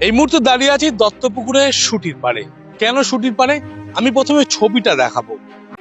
এই মুহূর্তে দাঁড়িয়ে আছি দত্তপুকুরে শুটির পারে কেন শুটির পারে আমি প্রথমে ছবিটা দেখাবো।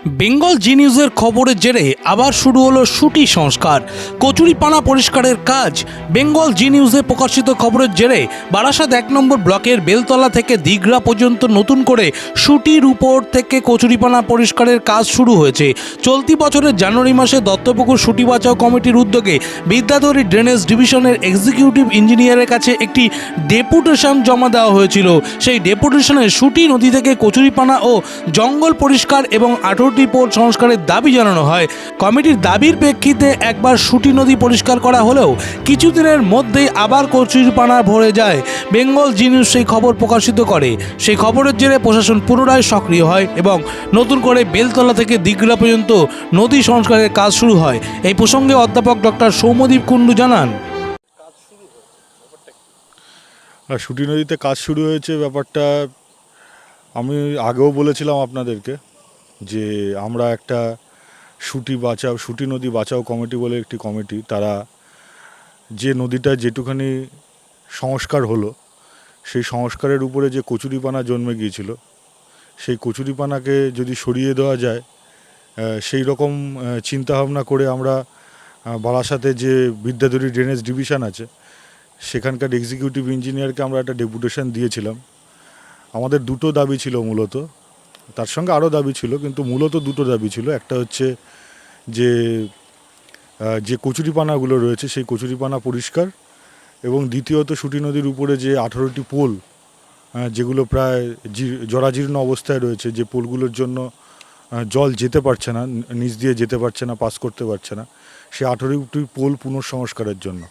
বেঙ্গল জি নিউজের খবরের জেরে আবার শুরু হলো শুটি সংস্কার। কচুরিপানা পরিষ্কারের কাজ, বেঙ্গল জি নিউজে প্রকাশিত খবরের জেরে বারাসাত এক নম্বর ব্লকের বেলতলা থেকে দিঘরা পর্যন্ত নতুন করে শুটির উপর থেকে কচুরিপানা পরিষ্কারের কাজ শুরু হয়েছে। চলতি বছরের জানুয়ারি মাসে দত্তপুকুর শুটি বাঁচাও কমিটির উদ্যোগে বিদ্যাধরী ড্রেনেজ ডিভিশনের এক্সিকিউটিভ ইঞ্জিনিয়ারের কাছে একটি ডেপুটেশন জমা দেওয়া হয়েছিল। সেই ডেপুটেশনে শুটি নদী থেকে কচুরিপানা ও জঙ্গল পরিষ্কার এবং আঠারোটি পোল সংস্কারের দাবি জানানো হয়। কমিটির দাবির প্রেক্ষিতে একবার সুটি নদী পরিষ্কার করা হলেও কিছুদিনের মধ্যেই আবার কচুরিপানা ভরে যায়। বেঙ্গল জি নিউজ সেই খবর প্রকাশিত করে। সেই খবরের জেরে প্রশাসন পুনরায় সক্রিয় হয় এবং নতুন করে বেলতলা থেকে দিঘলা পর্যন্ত নদী সংস্কারের কাজ শুরু হয়। এই প্রসঙ্গে অধ্যাপক ডক্টর সৌম্যদীপ কুণ্ডু জানান। সুটি নদীতে কাজ শুরু হয়েছে ব্যাপারটা আমি আগেও বলেছিলাম আপনাদেরকে। যে আমরা একটা সুটি বাঁচাও সুটি নদী বাঁচাও কমিটি বলে একটি কমিটি, তারা যে নদীটা যেটুখানি সংস্কার হলো, সেই সংস্কারের উপরে যে কচুরিপানা জন্মে গিয়েছিল, সেই কচুরিপানাকে যদি সরিয়ে দেওয়া যায় সেই রকম চিন্তাভাবনা করে আমরা বারাসাতে যে বিদ্যাধরী ড্রেনেজ ডিভিশন আছে, সেখানকার এক্সিকিউটিভ ইঞ্জিনিয়ারকে আমরা একটা ডেপুটেশন দিয়েছিলাম। আমাদের দুটো দাবি ছিল মূলত তার সঙ্গে আরও দাবি ছিল, কিন্তু মূলত দুটো দাবি ছিল। একটা হচ্ছে যে যে কচুরিপানাগুলো রয়েছে সেই কচুরিপানা পরিষ্কার এবং দ্বিতীয়ত সুটি নদীর উপরে যে আঠারোটি পোল যেগুলো প্রায় জরাজীর্ণ অবস্থায় রয়েছে, যে পোলগুলোর জন্য জল যেতে পারছে না নিচ দিয়ে যেতে পারছে না, পাস করতে পারছে না সেই আঠারোটি পোল পুনঃসংস্কারের জন্য।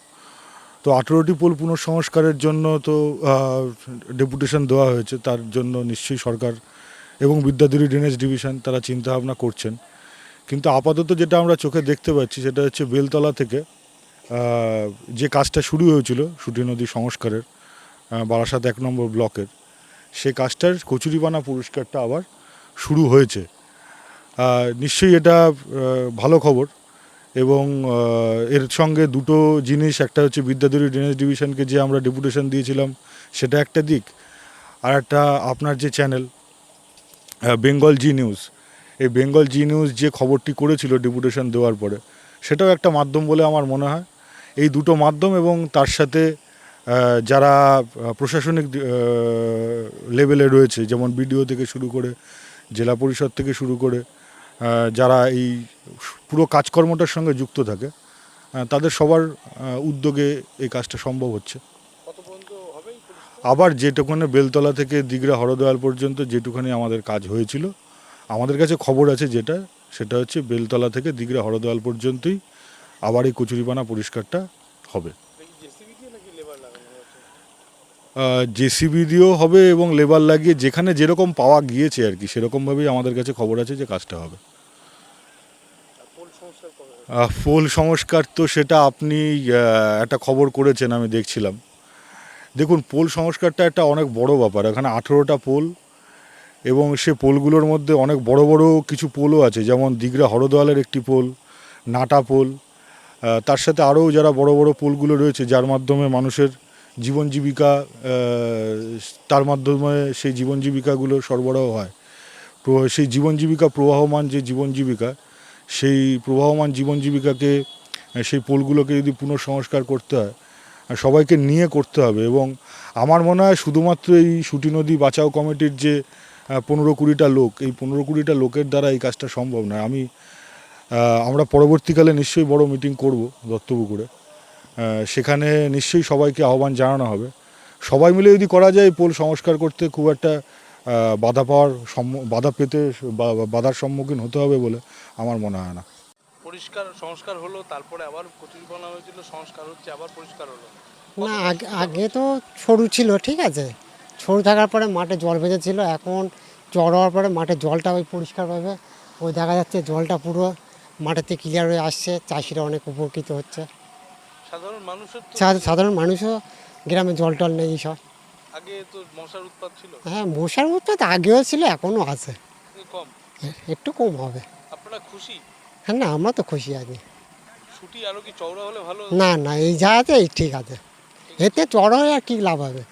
তো আঠেরোটি পোল পুনঃসংস্কারের জন্য তো ডেপুটেশন দেওয়া হয়েছে, তার জন্য নিশ্চয়ই সরকার এবং বিদ্যাধুরী ড্রেনেজ ডিভিশন তারা চিন্তা ভাবনা করছেন। কিন্তু আপাতত যেটা আমরা চোখে দেখতে পাচ্ছি সেটা হচ্ছে বেলতলা থেকে যে কাজটা শুরু হয়েছিল সুটি নদী সংস্কারের বারাসাত এক নম্বর ব্লকের সে কাজটার কচুরিপানা পুরস্কারটা আবার শুরু হয়েছে। নিশ্চয়ই এটা ভালো খবর এবং এর সঙ্গে দুটো জিনিস, একটা হচ্ছে বিদ্যাধরী ড্রেনেজ ডিভিশনকে যে আমরা ডেপুটেশন দিয়েছিলাম সেটা একটা দিক, আর একটা আপনার যে চ্যানেল বেঙ্গল জি নিউজ এই বেঙ্গল জি নিউজ যে খবরটি করেছিল ডেপুটেশন দেওয়ার পরে, সেটাও একটা মাধ্যম বলে আমার মনে হয়। এই দুটো মাধ্যম এবং তার সাথে যারা প্রশাসনিক লেভেলে রয়েছে, যেমন বিডিও থেকে শুরু করে, জেলা পরিষদ থেকে শুরু করে যারা এই পুরো কাজকর্মটার সঙ্গে যুক্ত থাকে তাদের সবার উদ্যোগে এই কাজটা সম্ভব হচ্ছে। আবার যেটুকুনে বেলতলা থেকে দিগড়া হরদয়াল পর্যন্ত যেটুখানি আমাদের কাজ হয়েছিল, আমাদের কাছে খবর আছে যেটা, সেটা হচ্ছে বেলতলা থেকে দিগড়া হরদয়াল পর্যন্তই আবার এই কচুরিপানা পরিষ্কারটা হবে। জেসিবি দিয়েও হবে এবং লেবার লাগিয়ে যেখানে যেরকম পাওয়া গিয়েছে আর কি, সেরকমভাবেই আমাদের কাছে খবর আছে যে কাজটা হবে। ফুল সংস্কার তো সেটা আপনি একটা খবর করেছেন আমি দেখছিলাম। দেখুন, পোল সংস্কারটা একটা অনেক বড় ব্যাপার। এখানে আঠেরোটা পোল এবং সে পোলগুলোর মধ্যে অনেক বড় বড় কিছু পোলও আছে, যেমন দিগড়া হরদোয়ালের একটি পোল, নাটা পোল তার সাথে আরও যারা বড় বড় পোলগুলো রয়েছে, যার মাধ্যমে মানুষের জীবন জীবিকা তার মাধ্যমে সেই জীবন জীবিকাগুলো সরবরাহ হয়। সেই জীবন জীবিকা প্রবাহমান যে জীবন জীবিকা, সেই প্রবাহমান জীবন জীবিকাকে, সেই পোলগুলোকে যদি পুনঃসংস্কার করতে হয় সবাইকে নিয়ে করতে হবে এবং আমার মনে হয় শুধুমাত্র এই সুটি নদী বাঁচাও কমিটির যে পনেরো কুড়িটা লোক, এই পনেরো কুড়িটা লোকের দ্বারা এই কাজটা সম্ভব নয়। আমি আমরা পরবর্তীকালে নিশ্চয়ই বড় মিটিং করব দত্তপুকুরে। সেখানে নিশ্চয়ই সবাইকে আহ্বান জানানো হবে। সবাই মিলে যদি করা যায় পোল সংস্কার করতে খুব একটা বাধা পাওয়ার সম্মু- বাধা পেতে বাধার সম্মুখীন হতে হবে বলে আমার মনে হয় না। পরিষ্কার সংস্কার হলো তারপরে আবার কচুরিপানা হয়েছিল সংস্কার হচ্ছে আবার পরিষ্কার হলো। না আগে আগে তো সরু ছিল ঠিক আছে? সরু থাকার পরে মাঠে জল বেঁধেছিল এখন জল হওয়ার পরে মাঠে জলটা ওই পরিষ্কারভাবে ওই দেখা যাচ্ছে জলটা পুরো মাঠেতে ক্লিয়ার হয়ে আসছে চাষিরা অনেক উপকৃত হচ্ছে। সাধারণ মানুষের সাধারণ মানুষও গ্রামে জল টল নেই সব। আগে তো মশার উৎপাত ছিল? হ্যাঁ মশার উৎপাত আগেও ছিল এখনও আছে। কম? একটু কম হবে। আপনারা খুশি? হ্যাঁ না আমরা তো খুশি আছি। ছুটি আরও কি চওড়া হলে ভালো না না এই যা আছে। এই ঠিক আছে। এতে চড় হয়ে আর কী লাভ হবে?